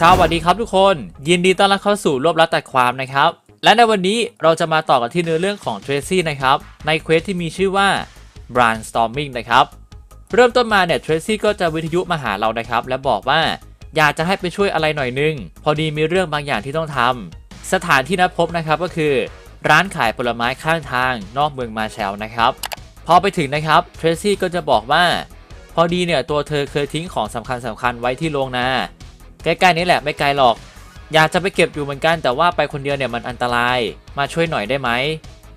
สวัสดีครับทุกคน ยินดีต้อนรับเข้าสู่รวบรัดตัดความนะครับ และในวันนี้เราจะมาต่อกันที่เนื้อเรื่องของเทรซี่นะครับ ในเควสที่มีชื่อว่า Brainstorming นะครับ เริ่มต้นมาเนี่ยเทรซี่ก็จะวิทยุมาหาเรานะครับ และบอกว่าอยากจะให้ไปช่วยอะไรหน่อยนึง พอดีมีเรื่องบางอย่างที่ต้องทำสถานที่นัดพบนะครับก็คือ ร้านขายผลไม้ข้างทางนอกเมืองมาแชลนะครับ พอไปถึงนะครับเทรซี่ก็จะบอกว่า พอดีเนี่ยตัวเธอเคยทิ้งของสำคัญสำคัญไว้ที่โรงนา ใกล้ๆนี้แหละไม่ไกลหรอก อยากจะไปเก็บอยู่เหมือนกัน แต่ว่าไปคนเดียวเนี่ยมันอันตรายมาช่วยหน่อยได้ไหม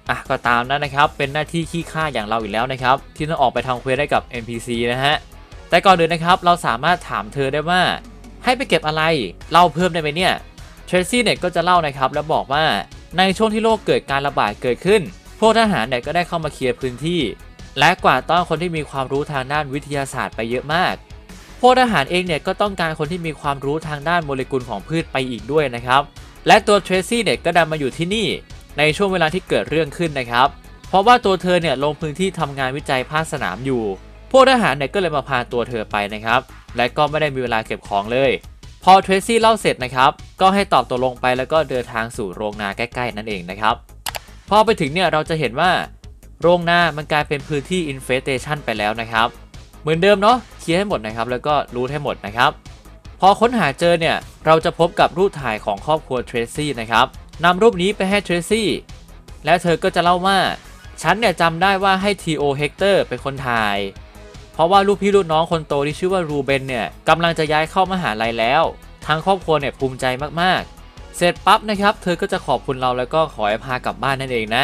อะก็ตามนั้นนะครับ เป็นหน้าที่ขี้ข้าอย่างเราอีกแล้วนะครับ ที่ต้องออกไปทำเควสได้กับ NPC นะฮะ แต่ก่อนอื่นนะครับ เราสามารถถามเธอได้ว่า ให้ไปเก็บอะไรเล่าเพิ่มได้ไหมเนี่ยเทรซี่เนี่ยก็จะเล่านะครับ แล้วบอกว่าในช่วงที่โลกเกิดการระบาดเกิดขึ้น พวกทหารเนี่ยก็ได้เข้ามาเคลียร์พื้นที่ และกวาดต้อนคนที่มีความรู้ทางด้านวิทยาศาสตร์ไปเยอะมาก พวกทหารเองเนี่ยก็ต้องการคนที่มีความรู้ทางด้านโมเลกุลของพืชไปอีกด้วยนะครับ และตัวเทรซี่เนี่ยก็ดันมาอยู่ที่นี่ในช่วงเวลาที่เกิดเรื่องขึ้นนะครับ เพราะว่าตัวเธอเนี่ยลงพื้นที่ทำงานวิจัยภาคสนามอยู่ พวกทหารเนี่ยก็เลยมาพาตัวเธอไปนะครับ และก็ไม่ได้มีเวลาเก็บของเลย พอเทรซี่เล่าเสร็จนะครับ ก็ให้ตอบตกลงไปแล้วก็เดินทางสู่โรงนาใกล้ ๆ นั่นเองนะครับ พอไปถึงเนี่ยเราจะเห็นว่า โรงนามันกลายเป็นพื้นที่อินเฟสเ t ชันไปแล้วนะครับ เหมือนเดิมเนาะเคลียร์ให้หมดนะครับ แล้วก็รูทให้หมดนะครับ พอค้นหาเจอเนี่ย เราจะพบกับรูปถ่ายของครอบครัวเทรซี่นะครับนำรูปนี้ไปให้เทรซี่และเธอก็จะเล่าว่าฉันเนี่ยจำได้ว่าให้ทีโอเฮกเตอร์เป็นคนถ่าย เพราะว่าลูกพี่ลูกน้องคนโตที่ชื่อว่ารูเบนเนี่ยกำลังจะย้ายเข้ามหาลัยแล้ว ทางครอบครัวเนี่ยภูมิใจมากๆ เสร็จปั๊บนะครับ เธอก็จะขอบคุณเราแล้วก็ขอให้พากลับบ้านนั่นเองนะ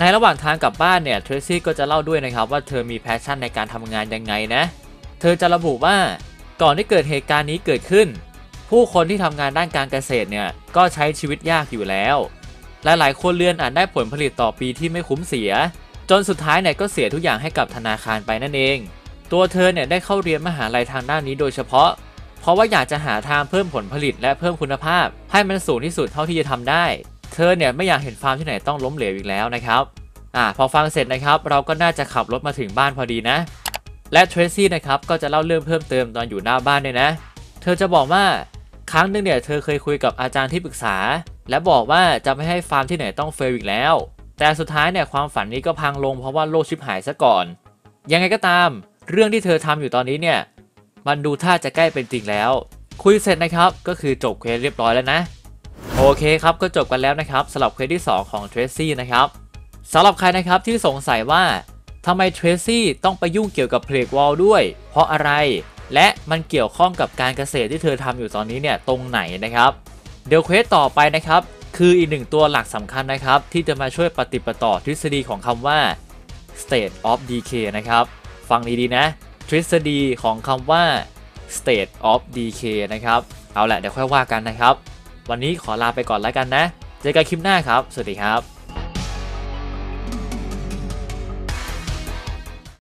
ในระหว่างทางกลับบ้านเนี่ยเทรซี่ก็จะเล่าด้วยนะครับว่าเธอมีแพชชั่นในการทำงานยังไงนะ เธอจะระบุว่าก่อนที่เกิดเหตุการณ์นี้เกิดขึ้น ผู้คนที่ทำงานด้านการเกษตรเนี่ยก็ใช้ชีวิตยากอยู่แล้วหลายๆคนเรือนอาจได้ผลผลิตต่อปีที่ไม่คุ้มเสีย จนสุดท้ายเนี่ยก็เสียทุกอย่างให้กับธนาคารไปนั่นเอง ตัวเธอเนี่ยได้เข้าเรียนมหาลัยทางด้านนี้โดยเฉพาะ เพราะว่าอยากจะหาทางเพิ่มผลผลิตและเพิ่มคุณภาพ ให้มันสูงที่สุดเท่าที่จะทำได้ ธอเนี่ยไม่อยากเห็นฟาร์มที่ไหนต้องล้มเหลวอีกแล้วนะครับอ่าพอฟังเสร็จนะครับเราก็น่าจะขับรถมาถึงบ้านพอดีนะ และเทรซี่นะครับก็จะเล่าเรื่องเพิ่มเติมตอนอยู่หน้าบ้านด้วยนะ เธอจะบอกว่าครั้งหนึ่งเนี่ยเธอเคยคุยกับอาจารย์ที่ปรึกษา และบอกว่าจะไม่ให้ฟาร์มที่ไหนต้องเฟลอีกแล้ว แต่สุดท้ายเนี่ยความฝันนี้ก็พังลงเพราะว่าโลกชิบหายซะก่อน ยังไงก็ตาม เรื่องที่เธอทำอยู่ตอนนี้เนี่ยมันดูท่าจะใกล้เป็นจริงแล้ว คุยเสร็จนะครับก็คือจบเควสเรียบร้อยแล้วนะ โอเคครับก็จบกันแล้วนะครับสำหรับเควสที่ 2 ของเทรซี่นะครับสำหรับใครนะครับที่สงสัยว่าทำไมเทรซี่ต้องไปยุ่งเกี่ยวกับเพลกวอลด้วย เพราะอะไร และมันเกี่ยวข้องกับการเกษตรที่เธอทำอยู่ตอนนี้เนี่ยตรงไหนนะครับ เดี๋ยวเควสต่อไปนะครับ คืออีกหนึ่งตัวหลักสำคัญนะครับ ที่จะมาช่วยปฏิปต่อทฤษฎีของคำว่า state of decay นะครับ ฟังดีๆนะ ทฤษฎีของคำว่า state of decay นะครับ เอาแหละเดี๋ยวค่อยว่ากันนะครับ วันนี้ขอลาไปก่อนแล้วกันนะ เจอกันคลิปหน้าครับ สวัสดีครับ